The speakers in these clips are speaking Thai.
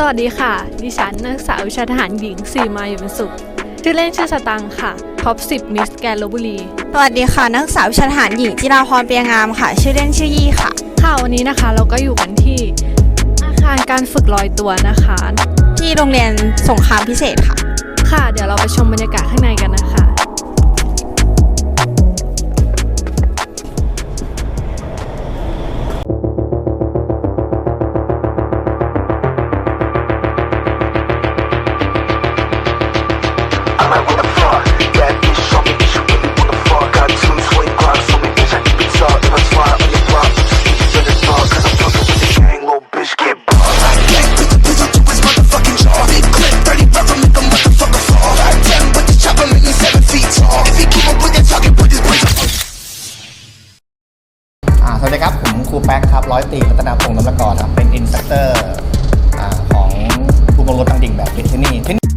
สวัสดีค่ะ ดิฉันนักศึกษาวิชาทหารหญิงสีมาอยู่เป็นสุข ชื่อเล่นชื่อสตังค์ค่ะท็อป10มิสแกนลบบุรี สวัสดีค่ะ นักศึกษาวิชาทหารหญิงจิราพรเปียงามค่ะ ชื่อเล่นชื่อยี่ค่ะ ค่ะวันนี้นะคะเราก็อยู่กันที่อาคารการฝึกลอยตัวนะคะ ที่โรงเรียนสงครามพิเศษค่ะ ค่ะ เดี๋ยวเราไปชมบรรยากาศข้างในกันนะคะ รัตนาพงศ์นำละกรครับ เป็นอินสตัคเตอร์ของภูมิรถทางดิ่งแบบที่นี่ที่นี่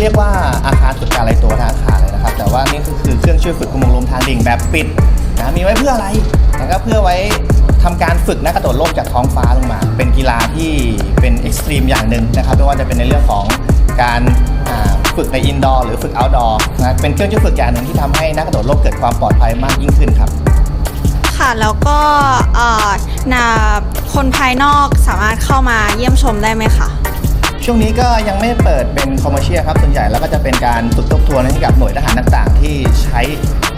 เรียกว่าอาคารฝึกการอะไรตัวทางอาคารเลยนะครับ แต่ว่านี่ก็คือเครื่องช่วยฝึกภูมิลมทางดิ่งแบบปิดนะมีไว้เพื่ออะไรนะครับเพื่อไว้ทำการฝึกนักกระโดดร่มจากท้องฟ้าลงมา เป็นกีฬาที่เป็นเอ็กซ์ตรีมอย่างหนึ่งนะครับไม่ว่าจะเป็นในเรื่องของการฝึกในอินดอร์หรือฝึกเอาท์ดอร์นะเป็นเครื่องช่วยฝึกอย่างหนึ่งที่ทำให้นักกระโดดร่มเกิดความปลอดภัยมากยิ่งขึ้นครับ แล้วก็เอ่อนาคนภายนอกสามารถเข้ามาเยี่ยมชมได้ไหมคะ ช่วงนี้ก็ยังไม่เปิดเป็นคอมเมอร์เชียลครับ ส่วนใหญ่แล้วก็จะเป็นการฝึกทบทวนให้กับหน่วยทหารต่างๆ ที่ใช้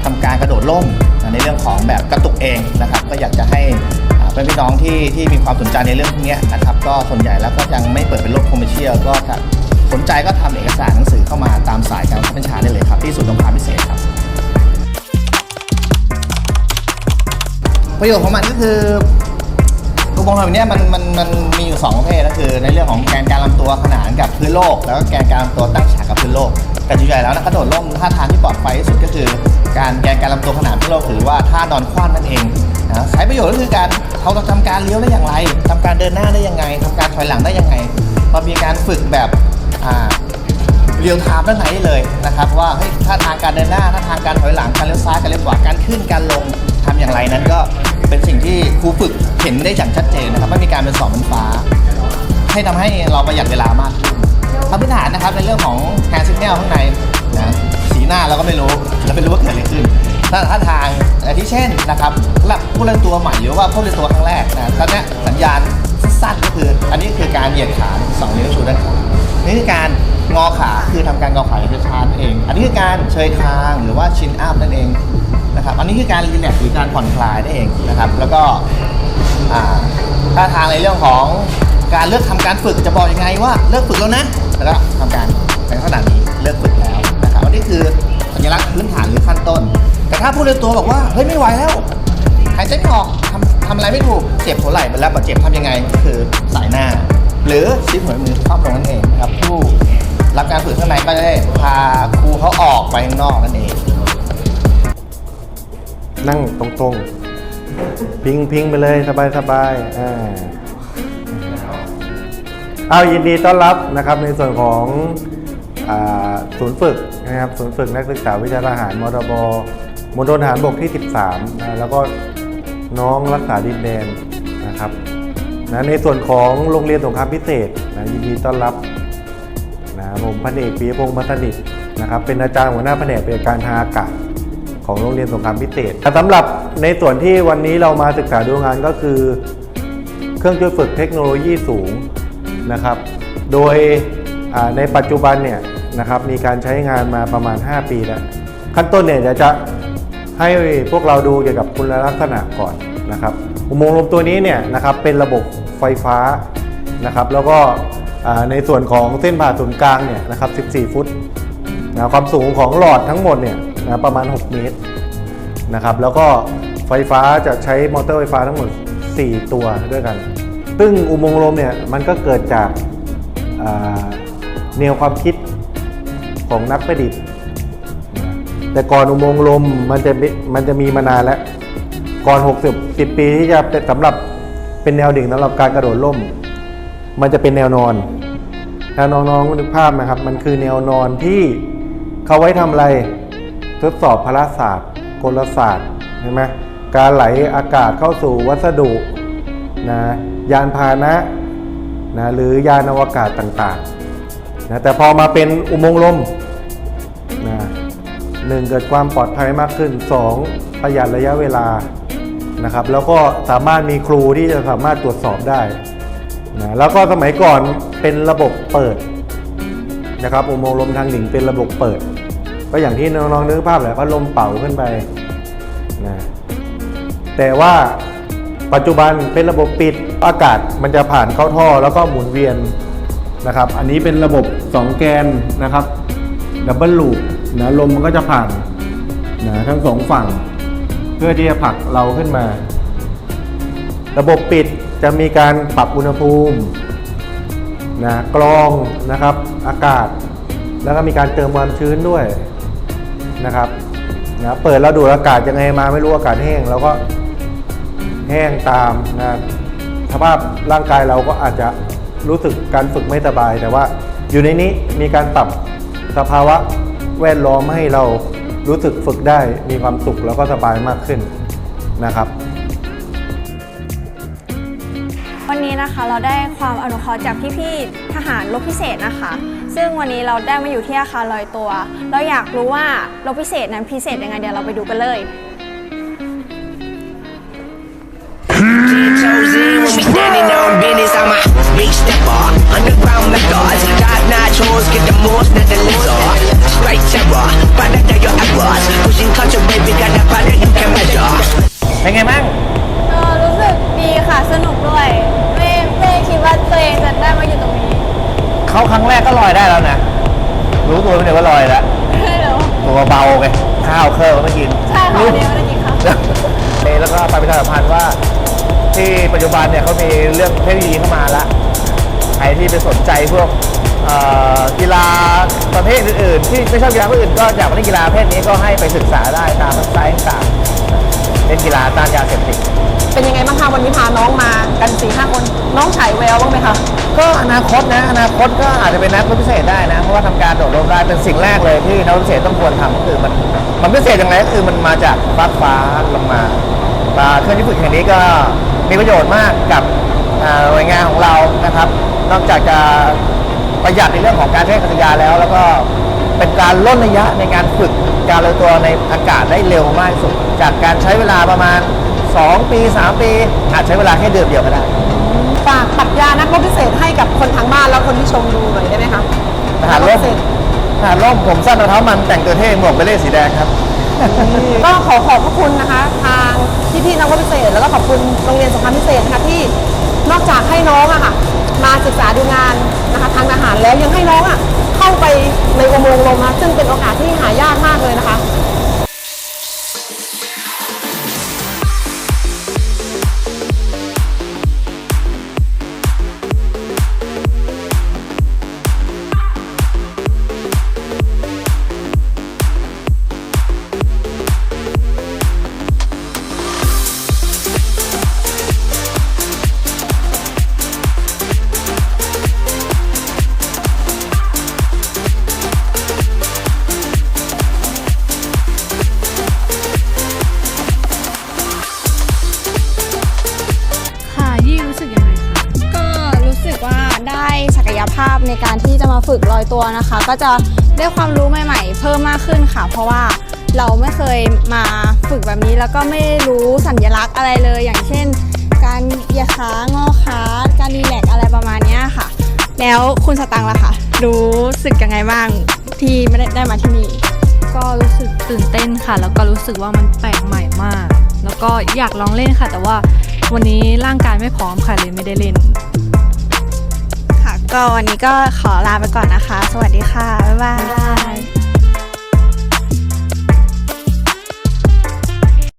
ทำการกระโดดร่มในเรื่องของแบบกระตุกเองนะครับ ก็อยากจะให้เพื่อนพี่น้องที่ที่มีความสนใจในเรื่องพวกนี้นะครับ ก็ส่วนใหญ่แล้วก็ยังไม่เปิดเป็นโลกคอมเมอร์เชียลก็สนใจก็ทำเอกสารหนังสือเข้ามาตามสายการบังคับบัญชาได้เลยครับ ที่ศูนย์สงครามพิเศษครับ ประโยชน์ของมันก็คืออุโมงค์แบบเนี้ยมันมันมันมีอยู่ 2 ประเภทก็คือในเรื่องของแกนการลำตัวขนานกับพื้นโลก แล้วก็แกนการลำตัวตั้งฉากกับพื้นโลก แต่ส่วนใหญ่แล้วนักระโดดร่มท่าทางที่ปลอดภัยที่สุดก็คือ การแกนการลำตัวขนานพื้นโลกหรือว่าท่านอนคว่ำนั่นเองนะใช้ประโยชน์ก็คือการเราทำการเลี้ยวได้อย่างไรทำการเดินหน้าได้ยังไงทำการถอยหลังได้ยังไงเรามีการฝึกแบบอ่าเรียลไทม์ด้านได้เลยนะครับว่าเฮ้ยท่าทางการเดินหน้าท่าทางการถอยหลังการเลี้ยวซ้ายการเลี้ยวขวาการขึ้นการลง ทำอย่างไรนั้นก็เป็นสิ่งที่ครูฝึกเห็นได้อย่างชัดเจนนะครับไม่มีการเป็นสองเป็นฟ้า ให้ทำให้เราประหยัดเวลามากขึ้นทำพื้นฐานนะครับในเรื่องของแฮนด์ซิกแนลข้างในนะสีหน้าเราก็ไม่รู้เราไม่รู้ว่าเกิดอะไรขึ้นถ้าท่าทางอาที่เช่นนะครับสำหรับผู้เล่นตัวใหม่หรือว่าผู้เล่นตัวครั้งแรกนะตอนนี้สัญญาณสั้นก็คือ อันนี้คือการเหยียดขาสองนิ้วชูด้านข้างนี่คือการงอขาคือทำการงอขาอย่างช้านั่นเอง อันนี้คือการเชยคางหรือว่าชินอัพนั่นเอง นี้คือการรีแลกซ์หรือการผ่อนคลายนั่นเองนะครับ แล้วก็อ่าท่าทางในเรื่องของการเลือกทำการฝึกจะบอกยังไงว่าเลิกฝึกแล้วนะแล้วก็ทำการในขนาดนี้เลิกฝึกแล้วนะครับนนี้คือสัญลักษณ์พื้นฐานหรือขั้นต้น แต่ถ้าผู้เล่นตัวบอกว่าเฮ้ยไม่ไหวแล้วหายใจไม่ออกทำทำอะไรไม่ถูกเจ็บหัวไหล่ไปแล้วบาดเจ็บทำยังไงก็คือสายหน้า หรือชิปหัวมือครอบตรงนั้นเองนะครับผู้รับการฝึกข้างในก็จะได้พาครูเขาออกไปข้างนอกนั่นเอง นั่งตรงๆ พิงพิงไปเลยสบายสบายๆอ่าเอายินดีต้อนรับนะครับในส่วนของศูนย์ฝึกนะครับศูนย์ฝึกนักศึกษาวิชาทหารมรบมณฑลทหารบกที่ 13นะแล้วก็น้องรักษาดินแดนนะครับนะในส่วนของโรงเรียนสงครามพิเศษนะยินดีต้อนรับนะผมพันเอกปียพงศ์พัฒนิตนะครับเป็นอาจารย์หัวหน้าแผนกปฏิการทางอากาศ ของโรงเรียนสงครามพิเศษแต่สำหรับในส่วนที่วันนี้เรามาศึกษาดูงานก็คือ เครื่องช่วยฝึกเทคโนโลยีสูงนะครับ โดยในปัจจุบันเนี่ยนะครับมีการใช้งานมาประมาณ 5 ปีแล้วขั้นต้นเนี่ยเดี๋ยวจะให้พวกเราดูเกี่ยวกับคุณลักษณะก่อนนะครับอุโมงค์ลมตัวนี้เนี่ยนะครับเป็นระบบไฟฟ้านะครับ แล้วก็ในส่วนของเส้นผ่าศูนย์กลางเนี่ยนะครับ 14 ฟุตนะความสูงของหลอดทั้งหมดเนี่ย นะประมาณ 6 เมตรนะครับแล้วก็ไฟฟ้าจะใช้มอเตอร์ไฟฟ้าทั้งหมด 4 ตัวด้วยกัน ซึ่งอุโมงค์ลมเนี่ยมันก็เกิดจากแนวความคิดของนักประดิษฐ์ แต่ก่อนอุโมงค์ลมมันจะมันจะมีมานานแล้ว ก่อน 60 10 ปีที่จะเป็นสำหรับเป็นแนวดิ่งสำหรับการกระโดดร่ม มันจะเป็นแนวนอนถ้าน้องๆนึกภาพนะครับ มันคือแนวนอนที่เขาไว้ทำอะไร ทดสอบพลศาสตร์กลศาสตร์เห็นไหมการไหลอากาศเข้าสู่วัสดุนะยานพาหนะนะหรือยานอวกาศต่างๆนะแต่พอมาเป็นอุโมงค์ลมนะหนึ่งเกิดความปลอดภัยมากขึ้นสองประหยัดระยะเวลานะครับแล้วก็สามารถมีครูที่จะสามารถตรวจสอบได้นะแล้วก็สมัยก่อนเป็นระบบเปิดนะครับอุโมงค์ลมทางดิ่งเป็นระบบเปิด ก็อย่างที่น้องๆนึกภาพแหละพัดลมเป่าขึ้นไปนะแต่ว่าปัจจุบันเป็นระบบปิดอากาศมันจะผ่านเข้าท่อแล้วก็หมุนเวียนนะครับ อันนี้เป็นระบบ 2 แกนนะครับดับเบิลลูปนะลมมันก็จะผ่านนะทั้งสองฝั่ง เพื่อที่จะผลักเราขึ้นมา ระบบปิดจะมีการปรับอุณหภูมินะกรองนะครับอากาศ แล้วก็มีการเติมความชื้นด้วย นะครับนะเปิดแล้วดูดอากาศยังไงมาไม่รู้อากาศแห้งแล้วก็แห้งตามนะสภาพร่างกายเราก็อาจจะรู้สึกการฝึกไม่สบาย แต่ว่าอยู่ในนี้มีการปรับสภาวะแวดล้อมให้เรารู้สึกฝึกได้มีความสุขแล้วก็สบายมากขึ้นนะครับ วันนี้นะคะเราได้ความอนุเคราะห์จากพี่ๆทหารรบพิเศษนะคะ ซึ่งวันนี้เราได้มาอยู่ที่อาคารลอยตัว เราอยากรู้ว่ารบพิเศษนั้นพิเศษยังไงเดี๋ยวเราไปดูกันเลย chosen when we standing on business. I'm a big stepper, underground methods, top notch hoes get the most that the lizard. Straight terror, better than your errors. Pushing culture, baby, got the power you can measure. เป็นไงบ้าง เออรู้สึกดีค่ะ สนุกด้วย เข้าครั้งแรกก็ลอยได้แล้วนะ รู้ตัวไหมเนี่ยว่าลอยแล้วไม่รู้ตัวเบาไงข้าวเครื่องก็ไม่กิน ใช่ค่ะวันนี้ไม่ได้กินข้าวเอ่อแล้วก็ไปประชาสัมพันธ์ว่า ที่ปัจจุบันเนี่ยเขามีเรื่องเทคโนโลยีเข้ามาแล้วใครที่ไปสนใจพวกเอ่อกีฬาประเภทอื่นๆ ที่ไม่ชอบกีฬาประเภทอื่นก็อยากมาเล่นกีฬาประเภทนี้ก็ให้ไปศึกษาได้ตามเว็บไซต์ต่างๆเล่นกีฬาต้านยาเสพติดเป็นยังไงบ้างคะวันนี้พาน้องมากันสี่ห้าคนน้องฉายแววบ้างไหมคะ ก็อนาคตนะอนาคตก็อาจจะเป็นนักรบพิเศษได้นะ เพราะว่าทำการโดดร่มได้เป็นสิ่งแรกเลยที่นักรบพิเศษต้องควรทำก็คือมันมันพิเศษยังไงก็คือมันมาจากฟ้าฟ้าลงมาอ่เครื่องที่ฝึกแห่งนี้ก็มีประโยชน์มากกับหน่วยงานของเรานะครับ นอกจากจะประหยัดในเรื่องของการใช้กัศยาแล้ว แล้วก็เป็นการลดระยะในการฝึกการลอยตัวในอากาศได้เร็วมากที่สุด จากการใช้เวลาประมาณ 2 ปี 3 ปี อาจใช้เวลาแค่เดือนเดียวก็ได้ ฝากปรัชญานักรบพิเศษให้กับคนทางบ้านแล้วคนที่ชมดูหน่อยได้ไหมคะทหารนักร่บมพิเศษทหารร่มผมสั้นรองเท้ามันแต่งตัวเท่หมวกเบลเล่สีแดงครับ ก็ขอขอบพระคุณนะคะ ทางพี่ๆนักรบพิเศษ แล้วก็ขอบคุณโรงเรียนสงครามพิเศษนะคะที่นอกจากให้น้องอะค่ะ มาศึกษาดูงานนะคะทางทหารแล้วยังให้น้องอะเข้าไปในอุโมงค์ลมนะซึ่งเป็นโอกาสที่หายากมากเลยนะคะค่ะ อยตัวนะคะ ก็จะได้ความรู้ใหม่ๆ เพิ่มมากขึ้นค่ะ เพราะว่าเราไม่เคยมาฝึกแบบนี้แล้วก็ไม่รู้สัญลักษณ์อะไรเลย อย่างเช่น การเหยียดขางอขาการรีแลกอะไรประมาณนี้ค่ะ แล้วคุณสตังค์ล่ะคะรู้สึกยังไงบ้างที่ไม่ได้ได้มาที่นี่ก็รู้สึกตื่นเต้นค่ะ แล้วก็รู้สึกว่ามันแปลกใหม่มาก แล้วก็อยากลองเล่นค่ะ แต่ว่าวันนี้ร่างกายไม่พร้อมค่ะเลยไม่ได้เล่น ก็วันนี้ก็ขอลาไปก่อนนะคะ สวัสดีค่ะ บ๊ายบาย